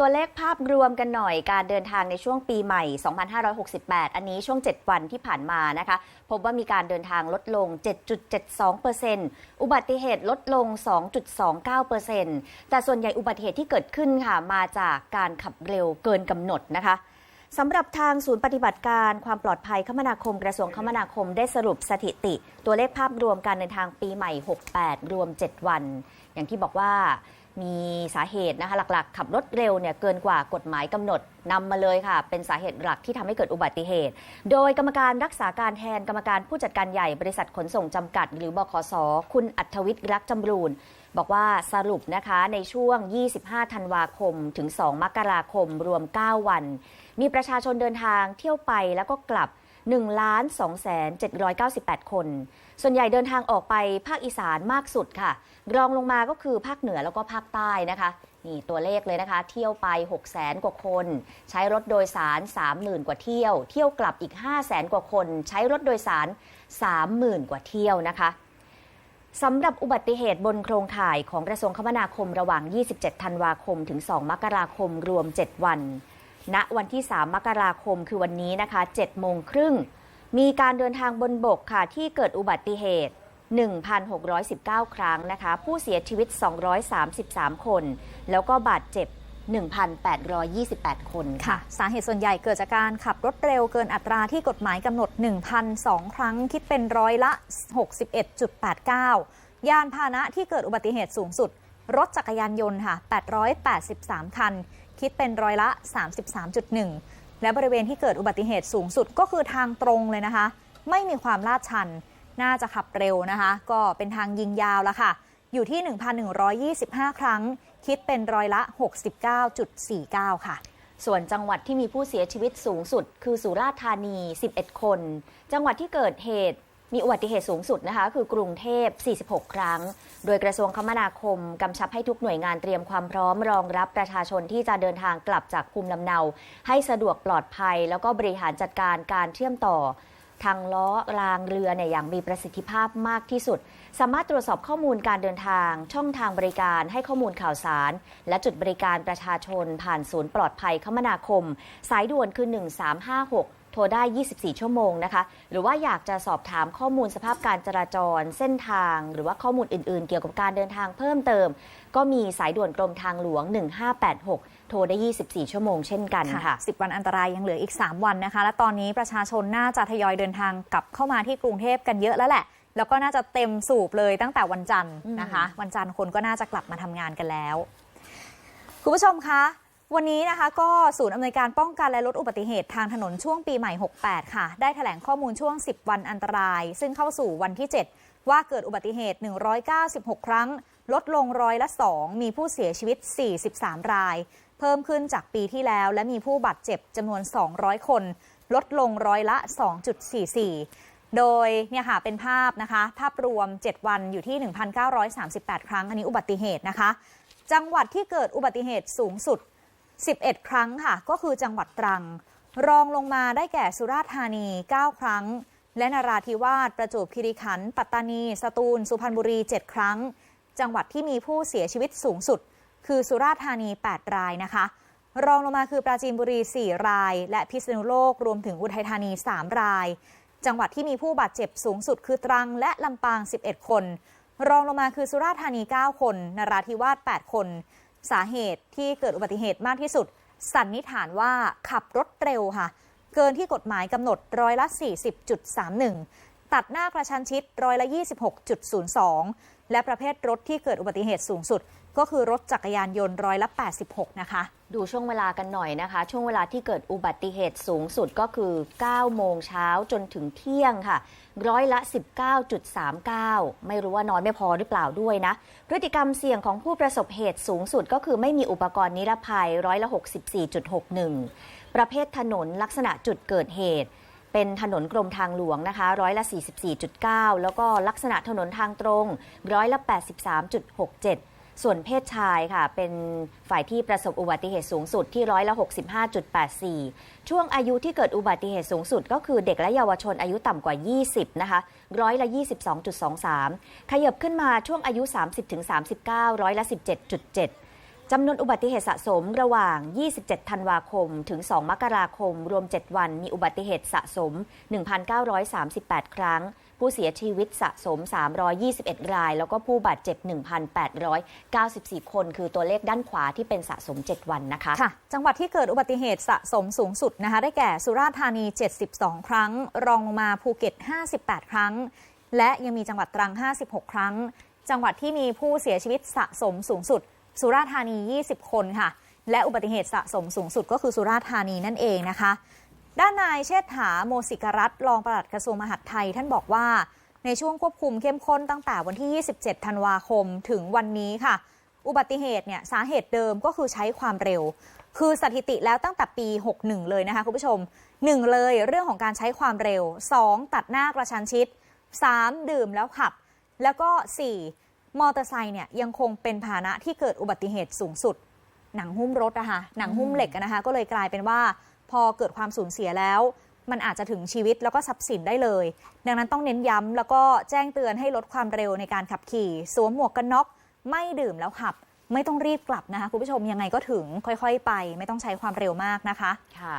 ตัวเลขภาพรวมกันหน่อยการเดินทางในช่วงปีใหม่ 2568 อันนี้ช่วง 7 วันที่ผ่านมานะคะ พบว่ามีการเดินทางลดลง 7.72%อุบัติเหตุลดลง 2.29%แต่ส่วนใหญ่อุบัติเหตุที่เกิดขึ้นค่ะ มาจากการขับเร็วเกินกำหนดนะคะสำหรับทางศูนย์ปฏิบัติการความปลอดภัยคมนาคมกระทรวงคมนาคมได้สรุปสถิติ ตัวเลขภาพรวมการเดินทางปีใหม่ 68 รวม 7 วัน อย่างที่บอกว่า มีสาเหตุนะคะหลักๆ ขับรถเร็วเนี่ยเกินกว่ากฎหมายกำหนดนำมาเลยค่ะ เป็นสาเหตุหลักที่ทำให้เกิดอุบัติเหตุ โดยกรรมการรักษาการแทนกรรมการผู้จัดการใหญ่บริษัทขนส่งจำกัด หรือบขสคุณอัธวิทย์รักจำรูนบอกว่าสรุปนะคะในช่วง 25 ธันวาคม ถึง 2 มกราคม รวม 9 วัน มีประชาชนเดินทางเที่ยวไปแล้วก็กลับ 1ล้าน2แสน798 คน ส่วนใหญ่เดินทางออกไปภาคอีสานมากสุดค่ะ รองลงมาก็คือภาคเหนือแล้วก็ภาคใต้นะคะนี่ตัวเลขเลยนะคะ เที่ยวไป6แสนกว่าคน ใช้รถโดยสาร 30,000 กว่าเที่ยว เที่ยวกลับอีก5แสนกว่าคน ใช้รถโดยสาร 30,000 กว่าเที่ยวนะคะสำหรับอุบัติเหตุบนโครงข่ายของกระทรวงคมนาคมระหว่าง 27 ธันวาคมถึง 2 มกราคมรวม 7 วัน ณวันที่ 3 มกราคมคือวันนี้นะคะ7โมงครึ่ง มีการเดินทางบนบกค่ะที่เกิดอุบัติเหตุ 1,619 ครั้งนะคะ ผู้เสียชีวิต 233 คน แล้วก็บาดเจ็บ1,828 คนค่ะ สาเหตุส่วนใหญ่เกิดจากการขับรถเร็วเกินอัตราที่กฎหมายกำหนด 1,002 ครั้งคิดเป็นร้อยละ 61.89 ยานพาหนะที่เกิดอุบัติเหตุสูงสุด รถจักรยานยนต์ค่ะ 883 คัน คิดเป็นร้อยละ 33.1 และบริเวณที่เกิดอุบัติเหตุสูงสุดก็คือทางตรงเลยนะคะ ไม่มีความลาดชัน น่าจะขับเร็วนะคะ ก็เป็นทางยิงยาวแล้วค่ะ อยู่ที่ 1,125 ครั้ง คิดเป็นร้อยละ 69.49 ค่ะส่วนจังหวัดที่มีผู้เสียชีวิตสูงสุด คือสุราษฎร์ธานี 11 คน จังหวัดที่เกิดเหตุ มีอุบัติเหตุสูงสุดนะคะ คือกรุงเทพ 46 ครั้ง โดยกระทรวงคมนาคม กำชับให้ทุกหน่วยงานเตรียมความพร้อมรองรับประชาชนที่จะเดินทางกลับจากภูมิลำเนา ให้สะดวกปลอดภัย แล้วก็บริหารจัดการการเชื่อมต่อ ทางล้อรางเรือเนี่ยอย่างมีประสิทธิภาพมากที่สุด สามารถตรวจสอบข้อมูลการเดินทาง ช่องทางบริการให้ข้อมูลข่าวสาร และจุดบริการประชาชนผ่านศูนย์ปลอดภัยคมนาคม สายด่วนคือ 1356 ทรได้ 24 ชั่วโมงนะคะ หรือว่าอยากจะสอบถามข้อมูลสภาพการจราจรเส้นทาง หรือว่าข้อมูลอื่น ๆ เกี่ยวกับการเดินทางเพิ่มเติม ก็มีสายด่วนกรมทางหลวง 1586 โทรได้ 24 ชั่วโมงเช่นกันค่ะ 10 วันอันตรายยังเหลืออีก 3 วันนะคะ และตอนนี้ประชาชนน่าจะทยอยเดินทางกลับเข้ามาที่กรุงเทพกันเยอะแล้วแหละแล้วก็น่าจะเต็มสูบเลยตั้งแต่วันจันทร์นะคะ วันจันทร์คนก็น่าจะกลับมาทำงานกันแล้ว คุณผู้ชมคะ วันนี้นะคะก็ศูนย์อำนวยการป้องกันและลดอุบัติเหตุทางถนนช่วงปีใหม่ 68 ค่ะ ได้แถลงข้อมูลช่วง 10 วันอันตราย ซึ่งเข้าสู่วันที่ 7 ว่าเกิดอุบัติเหตุ 196 ครั้ง ลดลงร้อยละ 2 มีผู้เสียชีวิต 43 ราย เพิ่มขึ้นจากปีที่แล้ว และมีผู้บาดเจ็บจำนวน 200 คน ลดลงร้อยละ 2.44 โดยเนี่ยค่ะเป็นภาพนะคะ ภาพรวม 7 วันอยู่ที่ 1,938 ครั้ง อันนี้อุบัติเหตุนะคะ จังหวัดที่เกิดอุบัติเหตุสูงสุด 11 ครั้งค่ะ ก็คือจังหวัดตรัง รองลงมาได้แก่สุราษฎร์ธานี 9 ครั้ง และนราธิวาสประจวบคีรีขันธ์ปัตตานี สตูล สุพรรณบุรี 7 ครั้ง จังหวัดที่มีผู้เสียชีวิตสูงสุด คือสุราษฎร์ธานี 8 รายนะคะ รองลงมาคือปราจีนบุรี 4 ราย และพิษณุโลกรวมถึงอุทัยธานี 3 ราย จังหวัดที่มีผู้บาดเจ็บสูงสุด คือตรังและลำปาง 11 คน รองลงมาคือสุราษฎร์ธานี 9 คนนราธิวาส8คน สาเหตุที่เกิดอุบัติเหตุมากที่สุด สันนิษฐานว่าขับรถเร็วค่ะ เกินที่กฎหมายกำหนดร้อยละ 40.31 ตัดหน้ากระชันชิดร้อยละ 26.02 และประเภทรถที่เกิดอุบัติเหตุสูงสุด ก็คือรถจักรยานยนต์ร้อยละ 86 นะคะ ดูช่วงเวลากันหน่อยนะคะ ช่วงเวลาที่เกิดอุบัติเหตุสูงสุดก็คือ 9 โมงเช้าจนถึงเที่ยงค่ะ ร้อยละ 19.39 ไม่รู้ว่านอนไม่พอหรือเปล่าด้วยนะ พฤติกรรมเสี่ยงของผู้ประสบเหตุสูงสุดก็คือไม่มีอุปกรณ์นิรภัยร้อยละ 64.61 ประเภทถนนลักษณะจุดเกิดเหตุ เป็นถนนกรมทางหลวงนะคะร้อยละ 44.9 แล้วก็ลักษณะถนนทางตรงร้อยละ 83.67 ส่วนเพศชายค่ะ เป็นฝ่ายที่ประสบอุบัติเหตุสูงสุดที่ร้อยละ65.84 ช่วงอายุที่เกิดอุบัติเหตุสูงสุด ก็คือเด็กและเยาวชนอายุต่ำกว่า 20 นะคะร้อยละ 22.23 ขยับขึ้นมาช่วงอายุ 30-39 ร้อยละ 17.7จำนวนอุบัติเหตุสะสมระหว่าง 27 ธันวาคม ถึง 2 มกราคม รวม 7 วัน มีอุบัติเหตุสะสม 1,938 ครั้ง ผู้เสียชีวิตสะสม 321 ราย แล้วก็ผู้บาดเจ็บ 1,894 คน คือตัวเลขด้านขวาที่เป็นสะสม 7 วันนะคะค่ะ จังหวัดที่เกิดอุบัติเหตุสะสมสูงสุดนะคะ ได้แก่สุราษฎร์ธานี 72 ครั้ง รองลงมาภูเก็ต 58 ครั้ง และยังมีจังหวัดตรัง 56 ครั้ง จังหวัดที่มีผู้เสียชีวิตสะสมสูงสุด สุราษฎร์ธานี 20 คนค่ะ และอุบัติเหตุสะสมสูงสุดก็คือสุราษฎร์ธานีนั่นเองนะคะ ด้านนายเชษฐาโมสิกรัตน์รองปลัดกระทรวงมหาดไทย ท่านบอกว่า ในช่วงควบคุมเข้มข้นตั้งแต่วันที่ 27 ธันวาคมถึงวันนี้ค่ะ อุบัติเหตุเนี่ยสาเหตุเดิมก็คือใช้ความเร็ว คือสถิติแล้วตั้งแต่ปี 61 เลยนะคะคุณผู้ชม 1 เลยเรื่องของการใช้ความเร็ว 2 ตัดหน้ากระชันชิด 3 ดื่มแล้วขับ แล้วก็ 4 มอเตอร์ไซค์เนี่ยยังคงเป็นพาหนะที่เกิดอุบัติเหตุสูงสุด หนังหุ้มรถนะคะหนังหุ้มเหล็กนะคะก็เลยกลายเป็นว่า พอเกิดความสูญเสียแล้ว มันอาจจะถึงชีวิตแล้วก็ทรัพย์สินได้เลย ดังนั้นต้องเน้นย้ำแล้วก็แจ้งเตือนให้ลดความเร็วในการขับขี่ สวมหมวกกันน็อกไม่ดื่มแล้วขับ ไม่ต้องรีบกลับนะคะคุณผู้ชมยังไงก็ถึงค่อย ๆ ไป ไม่ต้องใช้ความเร็วมากนะคะ ค่ะ